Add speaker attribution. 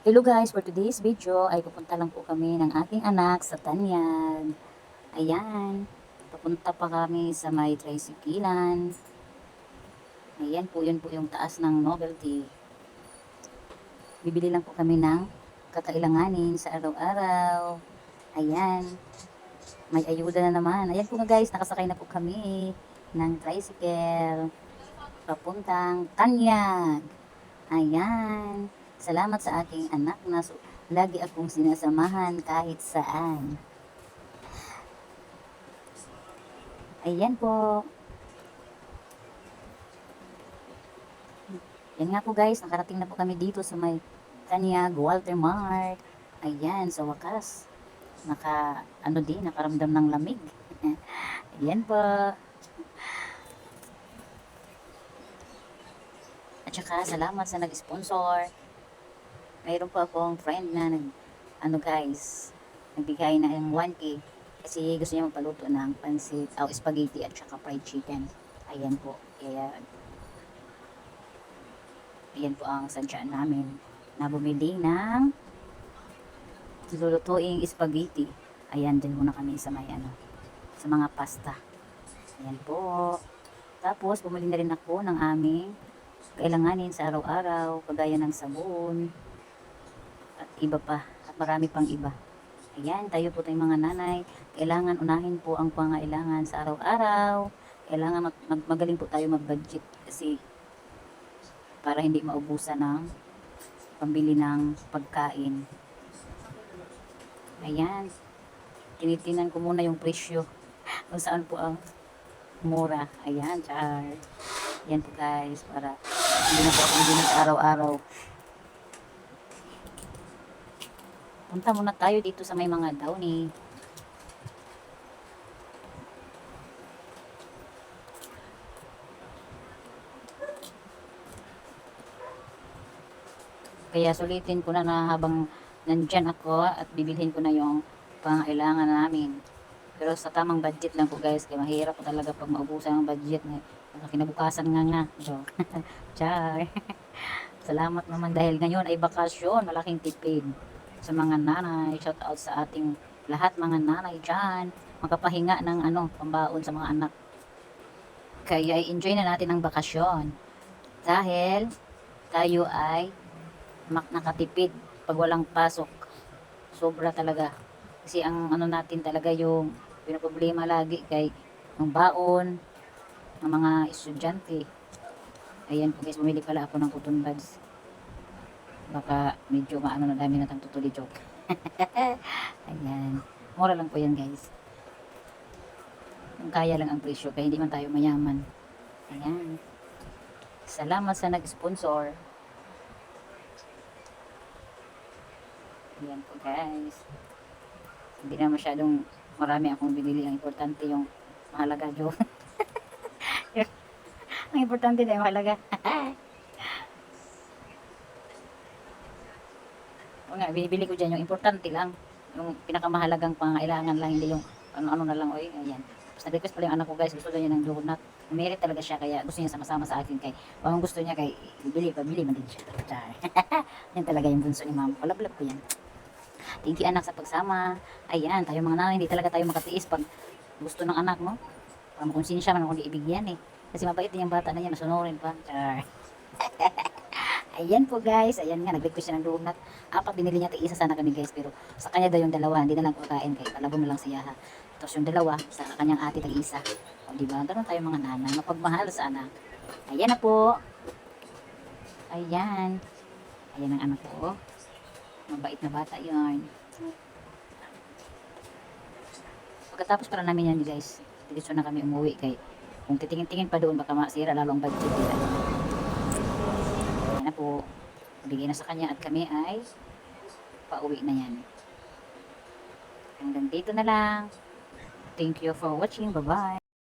Speaker 1: Hello guys, for today's video ay pupunta lang po kami ng aking anak sa Tanyag. Ayan, papunta pa kami sa may tricyclean. Ayan po, yun po yung taas ng novelty. Bibili lang po kami ng kakailanganin sa araw-araw. Ayan, may ayuda na naman. Ayan po nga guys, nakasakay na po kami ng tricycle papuntang Tanyag. Ayan. Salamat sa aking anak na lagi akong sinasamahan kahit saan. Ayan po. Yan nga po guys, nakarating na po kami dito sa may Tanyag Walter Mart. Ayan, sa wakas. Naka, ano din, nakaramdam ng lamig. Ayan po. At saka, salamat sa nag-sponsor. Mayroon po akong friend na nag, ano guys, nagbigay na ng 1K kasi gusto niya magpaluto ng pansit, o spaghetti at saka fried chicken. Ayan po. Kaya, ayan po ang sadyaan namin na bumili ng lulutuing spaghetti. Ayan, din muna kami sa may ano, sa mga pasta. Ayan po. Tapos, bumili na rin ako ng aming kailanganin sa araw-araw, kagaya ng sabon, iba pa, at marami pang iba. Ayan, tayo po tayong mga nanay, kailangan unahin po ang pangailangan sa araw-araw, kailangan mag- mag- magaling po tayo mag-budget kasi para hindi maubusan ng pambili ng pagkain. Ayan, tinitinan ko muna yung presyo kung saan po ang mura. Ayan, char. Yan po guys, para hindi na po ako hindi araw-araw. Punta muna tayo dito sa may mga downy. Kaya sulitin ko na na habang nandyan ako at bibilhin ko na yung pangailangan namin. Pero sa tamang budget lang po guys, kaya mahirap po talaga pag maubusan ang budget. Mga kinabukasan nga nga. Joke. Char. Salamat naman dahil ngayon ay bakasyon, malaking tipid sa mga nanay. Shout out sa ating lahat mga nanay dyan. Makapahinga ng ano, pambaon sa mga anak. Kaya enjoy na natin ang bakasyon. Dahil tayo ay mak nakatipid pag walang pasok. Sobra talaga. Kasi ang ano natin talaga yung pinaproblema lagi kay ng baon ng mga estudyante. Ayan po guys, bumili pala ako ng cotton buds. Baka medyo maano na dami na tang tutuli joke. Ayan. Mura lang po yan guys. Kung kaya lang ang presyo, kaya hindi man tayo mayaman. Ayan. Salamat sa nag-sponsor. Ayan po guys. Hindi na masyadong marami akong binili. Ang importante yung mahalaga joke. ang importante na yung mahalaga. nga, binibili ko dyan yung importante lang. Yung pinakamahalagang pangailangan lang, hindi yung ano-ano na lang. Oy, ayan. Tapos nag-request pala yung anak ko guys, gusto niya ng donut. Merit talaga siya, kaya gusto niya sama-sama sa akin. Kay, kung gusto niya, kay bili pa, bili man din siya. Yan talaga yung bunso ni mama. Palablab ko yan. Thank you anak sa pagsama. Ayan, tayo mga nanay, hindi talaga tayo makatiis pag gusto ng anak mo. Para makonsensya man kung di ibigyan eh. Kasi mabait din yung bata na yan, masunurin pa. Char. Ayan po guys, ayan nga, nag-request siya ng donut. Apat binili niya, isa sana kami guys, pero sa kanya daw yung dalawa, hindi na lang kakain kay palabo na lang siya ha. Tapos yung dalawa, sa kanyang ate tag isa. O diba, ganun tayo mga nanay, mapagmahal sa anak. Ayan na po. Ayan. Ayan ang anak ko. Mabait na bata yun. Pagkatapos para namin yan guys, diretso na kami umuwi kay kung titingin-tingin pa doon baka masira lalo ang budget nila. Po. Bigay na sa kanya at kami ay pauwi na yan. Hanggang dito na lang. Thank you for watching. Bye-bye.